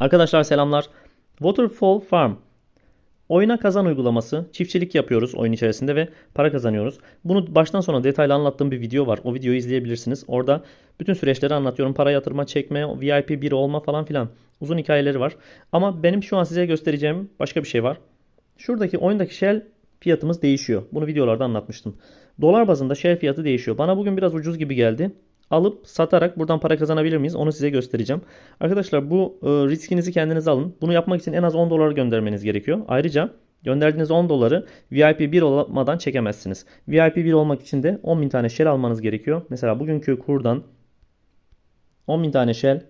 Arkadaşlar selamlar. Waterfall Farm. Oyuna kazan uygulaması. Çiftçilik yapıyoruz oyun içerisinde ve para kazanıyoruz. Bunu baştan sona detaylı anlattığım bir video var. O videoyu izleyebilirsiniz. Orada bütün süreçleri anlatıyorum. Para yatırma, çekme, VIP 1 olma falan filan. Uzun hikayeleri var. Ama benim şu an size göstereceğim başka bir şey var. Şuradaki oyundaki shell fiyatımız değişiyor. Bunu videolarda anlatmıştım. Dolar bazında shell fiyatı değişiyor. Bana bugün biraz ucuz gibi geldi. Alıp satarak buradan para kazanabilir miyiz? Onu size göstereceğim. Arkadaşlar bu e, riskinizi kendiniz alın. Bunu yapmak için en az 10 dolar göndermeniz gerekiyor. Ayrıca gönderdiğiniz 10 doları VIP 1 olmadan çekemezsiniz. VIP 1 olmak için de 10.000 tane shell almanız gerekiyor. Mesela bugünkü kurdan 10.000 tane shell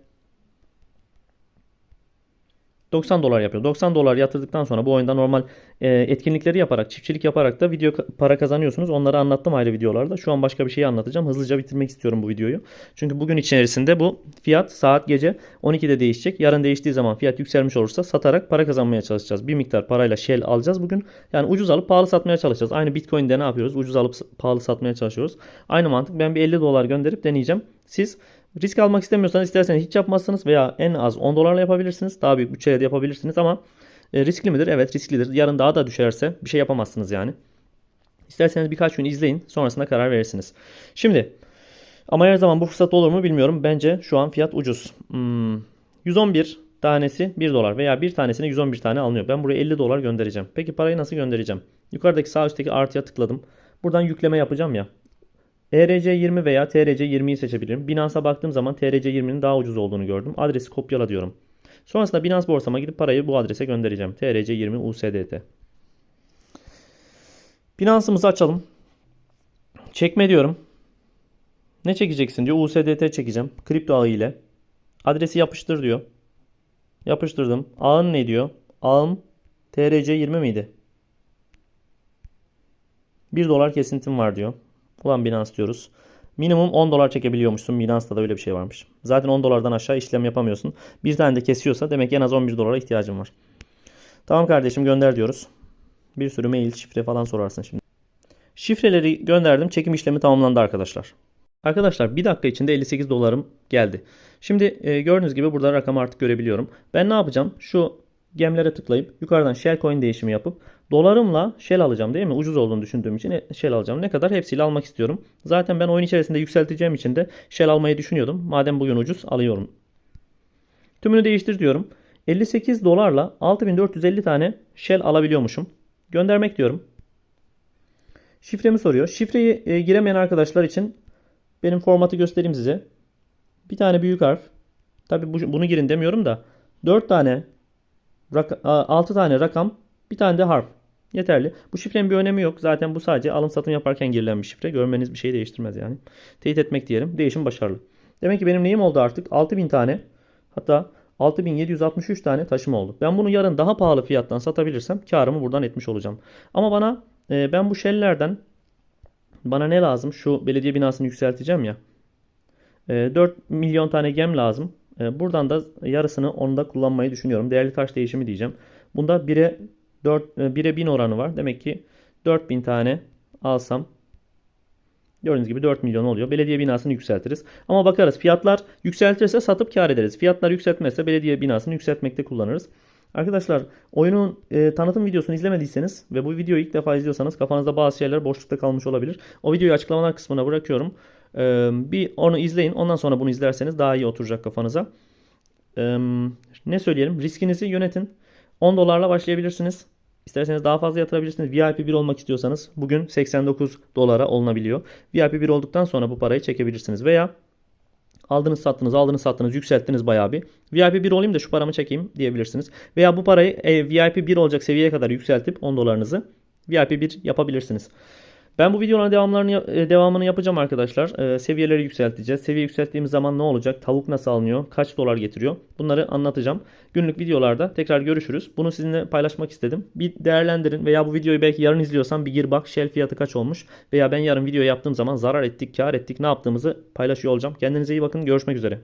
90 dolar yapıyor. 90 dolar yatırdıktan sonra bu oyunda normal e, etkinlikleri yaparak, çiftçilik yaparak da video para kazanıyorsunuz. Onları anlattım ayrı videolarda. Şu an başka bir şey anlatacağım. Hızlıca bitirmek istiyorum bu videoyu. Çünkü bugün içerisinde bu fiyat saat gece 12'de değişecek. Yarın değiştiği zaman fiyat yükselmiş olursa satarak para kazanmaya çalışacağız. Bir miktar parayla Shell alacağız bugün. Yani ucuz alıp pahalı satmaya çalışacağız. Aynı Bitcoin'de ne yapıyoruz? Ucuz alıp pahalı satmaya çalışıyoruz. Aynı mantık. Ben bir 50 dolar gönderip deneyeceğim. Siz Risk almak istemiyorsanız isterseniz hiç yapmazsınız veya en az 10 dolarla yapabilirsiniz. Daha büyük bütçeyle de yapabilirsiniz ama e, riskli midir? Evet risklidir. Yarın daha da düşerse bir şey yapamazsınız yani. İsterseniz birkaç gün izleyin sonrasında karar verirsiniz. Şimdi ama her zaman bu fırsat olur mu bilmiyorum. Bence şu an fiyat ucuz. Hmm, 111 tanesi 1 dolar veya bir tanesine 111 tane alınıyor. Ben buraya 50 dolar göndereceğim. Peki parayı nasıl göndereceğim? Yukarıdaki sağ üstteki artıya tıkladım. Buradan yükleme yapacağım ya. ERC20 veya TRC20'yi seçebilirim. Binance'a baktığım zaman TRC20'nin daha ucuz olduğunu gördüm. Adresi kopyala diyorum. Sonrasında Binance borsama gidip parayı bu adrese göndereceğim. TRC20 USDT. Binance'ımızı açalım. Çekme diyorum. Ne çekeceksin diyor. USDT çekeceğim. Kripto ağı ile. Adresi yapıştır diyor. Yapıştırdım. Ağın ne diyor? Ağım TRC20 miydi? 1 dolar kesintim var diyor. Ulan Binance diyoruz. Minimum 10 dolar çekebiliyormuşsun. Binance'da da öyle bir şey varmış. Zaten 10 dolardan aşağı işlem yapamıyorsun. Bir tane de kesiyorsa demek en az 11 dolara ihtiyacın var. Tamam kardeşim gönder diyoruz. Bir sürü mail, şifre falan sorarsın şimdi. Şifreleri gönderdim. Çekim işlemi tamamlandı arkadaşlar. Arkadaşlar bir dakika içinde 58 dolarım geldi. Şimdi e, gördüğünüz gibi burada rakamı artık görebiliyorum. Ben ne yapacağım? Şu gemlere tıklayıp yukarıdan Shell Coin değişimi yapıp dolarımla Shell alacağım değil mi? Ucuz olduğunu düşündüğüm için Shell alacağım. Ne kadar? Hepsiyle almak istiyorum. Zaten ben oyun içerisinde yükselteceğim için de Shell almayı düşünüyordum. Madem bugün ucuz alıyorum. Tümünü değiştir diyorum. 58 dolarla 6450 tane Shell alabiliyormuşum. Göndermek diyorum. Şifremi soruyor. Şifreyi e, giremeyen arkadaşlar için benim formatı göstereyim size. Bir tane büyük harf. Tabi bu, bunu girin demiyorum da 4 tane 6 tane rakam, bir tane de harf. Yeterli. Bu şifrenin bir önemi yok. Zaten bu sadece alım satım yaparken girilen bir şifre. Görmeniz bir şey değiştirmez yani. Teyit etmek diyelim. Değişim başarılı. Demek ki benim neyim oldu artık? 6000 tane hatta 6763 tane taşım oldu. Ben bunu yarın daha pahalı fiyattan satabilirsem karımı buradan etmiş olacağım. Ama bana e, ben bu shell'lerden bana ne lazım? Şu belediye binasını yükselteceğim ya. E, 4 milyon tane gem lazım. E, buradan da yarısını onda kullanmayı düşünüyorum. Değerli taş değişimi diyeceğim. Bunda 1'e 4 1'e 1000 oranı var. Demek ki 4000 tane alsam Gördüğünüz gibi 4 milyon oluyor. Belediye binasını yükseltiriz. Ama bakarız fiyatlar yükseltirse satıp kar ederiz. Fiyatlar yükseltmezse belediye binasını yükseltmekte kullanırız. Arkadaşlar oyunun e, tanıtım videosunu izlemediyseniz ve bu videoyu ilk defa izliyorsanız kafanızda bazı şeyler boşlukta kalmış olabilir. O videoyu açıklamalar kısmına bırakıyorum. E, bir onu izleyin. Ondan sonra bunu izlerseniz daha iyi oturacak kafanıza. Ne söyleyelim? Riskinizi yönetin. 10 dolarla başlayabilirsiniz. İsterseniz daha fazla yatırabilirsiniz. VIP 1 olmak istiyorsanız bugün 89 dolara olunabiliyor. VIP 1 olduktan sonra bu parayı çekebilirsiniz. Veya aldınız sattınız aldınız sattınız yükselttiniz bayağı bir. VIP 1 olayım da şu paramı çekeyim diyebilirsiniz. Veya bu parayı e, VIP 1 olacak seviyeye kadar yükseltip 10 dolarınızı VIP 1 yapabilirsiniz. Ben bu videoların devamlarını e, devamını yapacağım arkadaşlar. Ee, seviyeleri yükselteceğiz. Seviye yükselttiğimiz zaman ne olacak? Tavuk nasıl alınıyor? Kaç dolar getiriyor? Bunları anlatacağım. Günlük videolarda tekrar görüşürüz. Bunu sizinle paylaşmak istedim. Bir değerlendirin veya bu videoyu belki yarın izliyorsan bir gir bak Shell fiyatı kaç olmuş veya ben yarın video yaptığım zaman zarar ettik, kar ettik, ne yaptığımızı paylaşıyor olacağım. Kendinize iyi bakın. Görüşmek üzere.